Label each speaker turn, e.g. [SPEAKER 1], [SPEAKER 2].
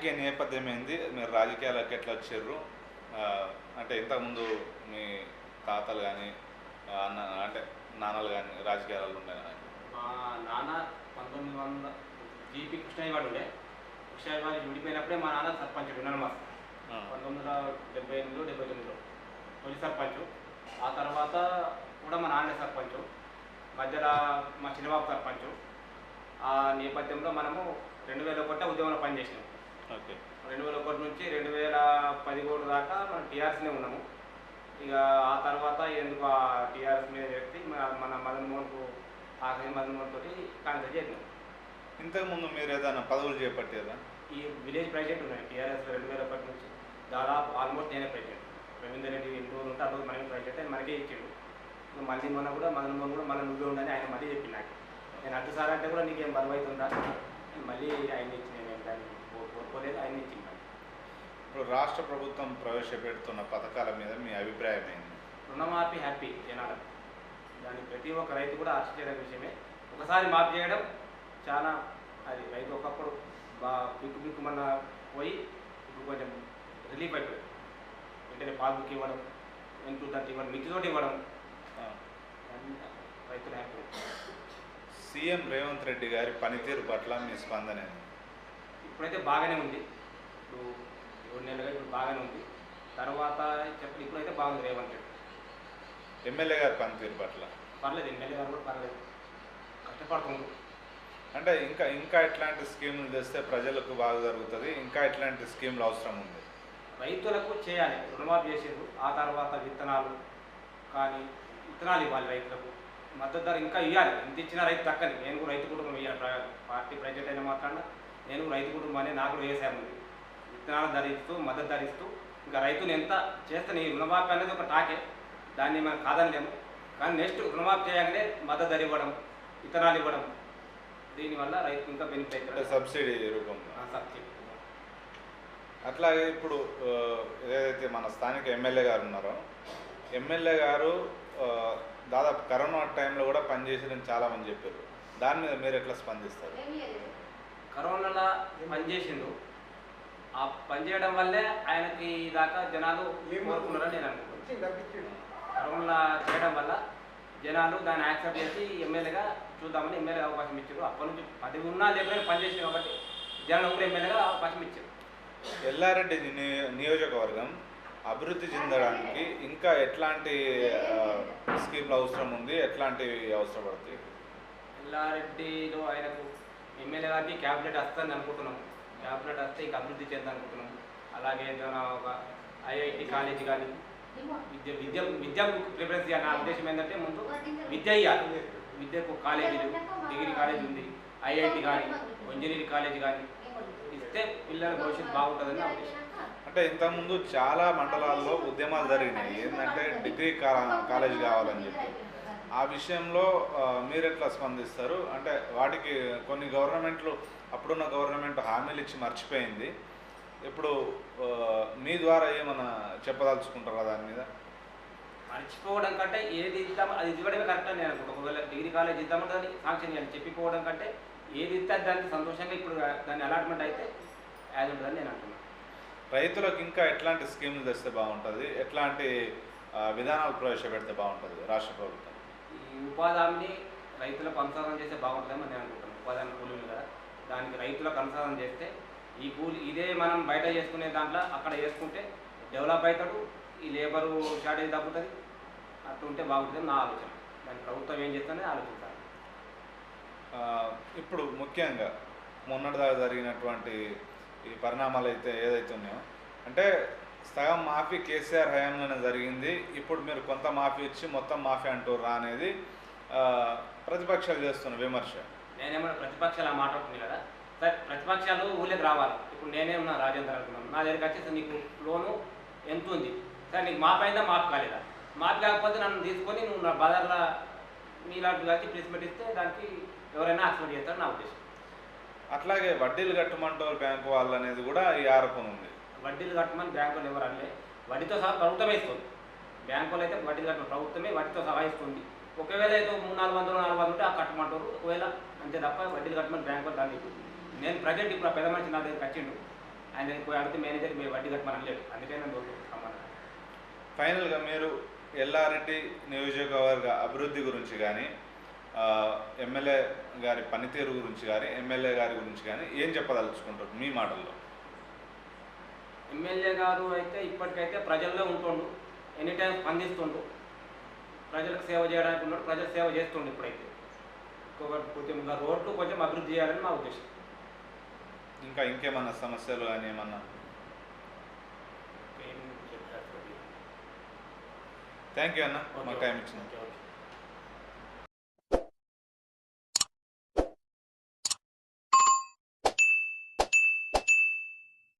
[SPEAKER 1] రాజకీయ నేపథ్యం ఏంది? మీరు రాజకీయాలకు ఎట్లా వచ్చారు? అంటే ఇంతకుముందు మీ తాతలు కానీ అన్న అంటే నాన్నలు కానీ రాజకీయాలలో ఉన్నాయి
[SPEAKER 2] మా నాన్న పంతొమ్మిది వందల జీపీ కృష్ణయ్య వాడు ఉండే. కృష్ణయ్య వాడు విడిపోయినప్పుడే మా నాన్న సర్పంచ్ మా పంతొమ్మిది వందల డెబ్బై ఎనిమిదిలో డెబ్బై తొమ్మిదిలో. తొలి సర్పంచ్. ఆ తర్వాత కూడా మా నాన్న సర్పంచ్. మధ్యలో మా చిన్నబాబు సర్పంచ్. ఆ నేపథ్యంలో మనము రెండు వేల ఒకటి ఉద్యమంలో పనిచేసినాం.
[SPEAKER 1] ఓకే.
[SPEAKER 2] రెండు వేల ఒకటి నుంచి రెండు వేల పదిహేడు దాకా మనం టీఆర్ఎస్నే ఉన్నాము. ఇక ఆ తర్వాత ఎందుకు ఆ టీఆర్ఎస్ మీద వ్యక్తి మన- మన మదన్ మోహన్కు ఆఖరి మదన్ మోహన్ తోటి కాంగ్రెస్ చేసినాం.
[SPEAKER 1] ఇంతకుముందు మీరు ఏదైనా పదవులు చేపట్టారా
[SPEAKER 2] ఈ విలేజ్ ప్రెసిడెంట్ ఉన్నాయి టీఆర్ఎస్ రెండు వేల ఒకటి నుంచి. దాదాపు ఆల్మోస్ట్ నేనే ప్రెసిడెంట్. రవీందర్ రెడ్డి ఎన్ని రోజులు ఉంటే ఆ రోజు మనమే ప్రెసిడెంట్ ఆయన మనకే ఇచ్చిండు. ఇక మళ్ళీ మొన్న కూడా మదన్ మోహన్ కూడా మన నువ్వే ఉండని ఆయన మళ్ళీ చెప్పింది నాకు నేను అడ్డు సార్ అంటే కూడా నీకేం బరువు అవుతుందా? అని మళ్ళీ ఆయన ఇచ్చి నేను దాన్ని కోరుకోలేదు ఆయన ఇచ్చింది.
[SPEAKER 1] ఇప్పుడు రాష్ట్ర ప్రభుత్వం ప్రవేశపెడుతున్న పథకాల మీద మీ అభిప్రాయం ఏంది
[SPEAKER 2] రుణమాఫీ హ్యాపీ జనాలకు దాన్ని ప్రతి ఒక్క రైతు కూడా ఆశ్చర్య విషయమే. ఒకసారి మాఫీ చేయడం చాలా అది రైతు ఒకప్పుడు బా బిక్కు బిక్కుమన్న పోయి ఇప్పుడు కొంచెం రిలీఫ్ అయిపోయింది వెంటనే పాలు బుక్ ఇవ్వడం ఎంత దంటే ఇవ్వడం మిక్కి తోటి ఇవ్వడం. రైతులు హ్యాపీ.
[SPEAKER 1] సీఎం రేవంత్ రెడ్డి గారి పనితీరు పట్ల మీ స్పందన
[SPEAKER 2] ఇప్పుడైతే బాగానే ఉంది. ఇప్పుడు ఏడు నెలలుగా ఇప్పుడు బాగానే ఉంది. తర్వాత చెప్పండి ఇప్పుడైతే బాగుంది రేవంత్ రెడ్డి.
[SPEAKER 1] ఎమ్మెల్యే గారి పనితీరు పట్ల?
[SPEAKER 2] పర్లేదు ఎమ్మెల్యే గారు కూడా పర్లేదు. కష్టపడుతుంది.
[SPEAKER 1] అంటే ఇంకా ఇంకా ఎట్లాంటి స్కీములు తెస్తే ప్రజలకు బాగా జరుగుతుంది? ఇంకా ఎట్లాంటి స్కీములు అవసరం ఉంది?
[SPEAKER 2] రైతులకు చేయాలి. రుణమాఫీ చేసేది ఆ తర్వాత విత్తనాలు కానీ విత్తనాలు ఇవ్వాలి రైతులకు. మద్దతు ధర ఇంకా ఇవ్వాలి ఎంత ఇచ్చినా రైతు తక్కని. నేను కూడా రైతు కుటుంబం ఇవ్వాలి ప్ర- పార్టీ ప్రెసిడెంట్ అయిన మాత్రాన నేను రైతు కుటుంబాన్ని నాకు కూడా వ్యవసాయం ఉంది విత్తనాలు ధరిస్తూ మద్దతు ధరిస్తూ ఇంకా రైతులు ఎంత చేస్తే ఈ రుణమాఫీ అనేది ఒక టాకే. దాన్ని మనం కాదనలేము. కానీ నెక్స్ట్ రుణమాఫీ చేయగానే మద్దతు ధర ఇవ్వడం విత్తనాలు ఇవ్వడం దీనివల్ల రైతు ఇంకా బెనిఫిట్
[SPEAKER 1] అంటే
[SPEAKER 2] అవుతారు
[SPEAKER 1] సబ్సిడీ రూపంలో.
[SPEAKER 2] ఆ, సబ్సిడీ.
[SPEAKER 1] అట్లాగే ఇప్పుడు ఏదైతే మన స్థానిక ఎమ్మెల్యే గారు ఉన్నారో ఎమ్మెల్యే గారు దాదాపు కరోనా టైంలో కూడా పనిచేసారని చాలా మంది చెప్పారు. దాని మీద మీరు ఎట్లా స్పందిస్తారు?
[SPEAKER 2] కరోనాలో పనిచేసిండు. ఆ పనిచేయడం వల్లే ఆయనకి దాకా జనాలు కోరుకున్నారని నేను అనుకుంటున్నాను కరోనా చేయడం వల్ల జనాలు దాన్ని యాక్సెప్ట్ చేసి ఎమ్మెల్యేగా చూద్దామని ఎమ్మెల్యే అవకాశం ఇచ్చారు. అప్పటి నుంచి పదవి ఉన్నా లేకపోయినా పనిచేసింది కాబట్టి జనాలు కూడా ఎమ్మెల్యేగా అవకాశం ఇచ్చారు.
[SPEAKER 1] ఎల్లారెడ్డి నియోజకవర్గం అభివృద్ధి చెందడానికి ఇంకా ఎట్లాంటి స్కీమ్లు అవసరం ఉంది? ఎట్లాంటివి అవసరపడతాయి?
[SPEAKER 2] ఎల్లారెడ్డిలో ఆయనకు ఎమ్మెల్యే క్యాబినెట్ వస్తుంది అనుకుంటున్నాం. క్యాబినెట్ వస్తే ఇంకా అభివృద్ధి చేద్దాం అనుకుంటున్నాం. అలాగే ఏదైనా ఒక ఐఐటి కాలేజీ కానీ విద్య విద్య విద్యకు ప్రిఫరెన్స్ ఇవ్వాలి నా ఉద్దేశం ఏంటంటే ముందు విద్య ఇవ్వాలి విద్యకు కాలేజీలు డిగ్రీ కాలేజీ ఉంది. ఐఐటి కానీ ఇంజనీరింగ్ కాలేజీ కానీ ఇస్తే పిల్లల భవిష్యత్తు బాగుంటుందని నా ఉద్దేశం.
[SPEAKER 1] అంటే ఇంతకుముందు చాలా మండలాల్లో ఉద్యమాలు జరిగినాయి. ఏంటంటే డిగ్రీ కా- కాలేజ్ కావాలని చెప్పి. ఆ విషయంలో మీరు ఎట్లా స్పందిస్తారు? అంటే వాటికి కొన్ని గవర్నమెంట్లు అప్పుడున్న గవర్నమెంట్ హామీలు ఇచ్చి మర్చిపోయింది. ఇప్పుడు మీ ద్వారా ఏమైనా చెప్పదలుచుకుంటారా దాని మీద?
[SPEAKER 2] మర్చిపోవడం కంటే ఏది ఇద్దామో అది ఇవ్వడమే కరెక్ట్ అని నేను అనుకుంటా ఒకవేళ డిగ్రీ కాలేజ్ ఇద్దామో దాన్ని సాంక్షన్ చేయాలి చెప్పిపోవడం కంటే ఏది ఇస్తే దానికి సంతోషంగా ఇప్పుడు దాన్ని అలాట్మెంట్ అయితే యాజ్ ఉంటుందని నేను అంటున్నాను
[SPEAKER 1] రైతులకు ఇంకా ఎట్లాంటి స్కీములు తెస్తే బాగుంటుంది? ఎట్లాంటి విధానాలు ప్రవేశపెడితే బాగుంటుంది? రాష్ట్ర ప్రభుత్వం.
[SPEAKER 2] ఉపాధి హామీని రైతులకు అనుసరణ చేస్తే బాగుంటుందని నేను అనుకుంటాను ఉపాధి హామీ కూలీలు కదా దానికి రైతులకు అనుసరణ చేస్తే ఈ కూలి ఇదే మనం బయట చేసుకునే దాంట్లో అక్కడ చేసుకుంటే డెవలప్ అవుతాడు ఈ లేబరు షార్టేజ్ తగ్గుతుంది. అట్లా ఉంటే బాగుంటుంది నా ఆలోచన. దాని ప్రభుత్వం ఏం చేస్తుందని
[SPEAKER 1] ఆలోచిస్తాను ఇప్పుడు ముఖ్యంగా మొన్నటిదాకా జరిగినటువంటి ఈ పరిణామాలు అయితే ఏదైతే ఉన్నాయో అంటే సగం మాఫీ కేసీఆర్ హయాంలోనే జరిగింది. ఇప్పుడు మీరు కొంత మాఫీ ఇచ్చి మొత్తం మాఫీ అంటుర్రా అనేది ప్రతిపక్షాలు చేస్తున్న విమర్శ.
[SPEAKER 2] నేనేమన్నా ప్రతిపక్షాలు మాట్లాడుతుంది కదా? సరే ప్రతిపక్షాలు ఊళ్ళకి రావాలి. ఇప్పుడు నేనే ఉన్నా రాజేందర్ అనుకున్నాను. నా దగ్గరికి వచ్చేసి నీకు లోను ఎంత ఉంది? సరే నీకు మాపు అయిందా మాపు కాలేదా? మాపు కాకపోతే నన్ను తీసుకొని నువ్వు నా బజార్లో మీలాంటి కలిసి ప్రెస్ పెట్టిస్తే దానికి ఎవరైనా యాక్సెప్ట్ చేస్తారు నా ఉద్దేశం.
[SPEAKER 1] అట్లాగే వడ్డీలు కట్టమంటారు బ్యాంకు వాళ్ళు అనేది కూడా ఈ ఆరోపణ ఉంది.
[SPEAKER 2] వడ్డీలు కట్టమని బ్యాంకులు ఎవరు అనలే. వడ్డీతో సహా ప్రభుత్వమే ఇస్తుంది. బ్యాంకులు అయితే వడ్డీలు కట్టమని ప్రభుత్వమే వడ్డీతో సహా ఇస్తుంది. ఒకవేళ అయితే మూడు నాలుగు వందలు నాలుగు వందలు ఉంటే ఆ కట్టమంటారు. ఒకవేళ అంతే తప్ప వడ్డీలు కట్టమని బ్యాంకులు దాన్ని నేను ప్రజెంట్ ఇప్పుడు ఆ పెద్ద మనిషి నా దగ్గరికి వచ్చిండు. ఆయన దగ్గరికి పోయి అడిగితే మేనేజర్ మీరు వడ్డీ కట్టమని అనలేడు అందుకే నేను రమ్మన్నాను
[SPEAKER 1] ఫైనల్గా మీరు ఎల్లారెడ్డి నియోజకవర్గ అభివృద్ధి గురించి కానీ ఎమ్మెల్యే గారి పనితీరు గురించి కానీ ఎమ్మెల్యే గారి గురించి కానీ ఏం చెప్పదలుచుకుంటారు మీ మాటల్లో?
[SPEAKER 2] ఎమ్మెల్యే గారు అయితే ఇప్పటికైతే ప్రజల్లో ఉంటుండు. ఎనీ టైం స్పందిస్తుండు. ప్రజలకు సేవ చేయడానికి ఉన్నాడు ప్రజలు సేవ చేస్తుండు ఇప్పుడైతే. కొంచెం ఇంకా రోడ్లు కొంచెం అభివృద్ధి చేయాలని మా ఉద్దేశం.
[SPEAKER 1] ఇంకా ఇంకేమన్నా సమస్యలు కానీ ఏమన్నా? థ్యాంక్ యూ అన్న మాకు టైం
[SPEAKER 2] ఓకే.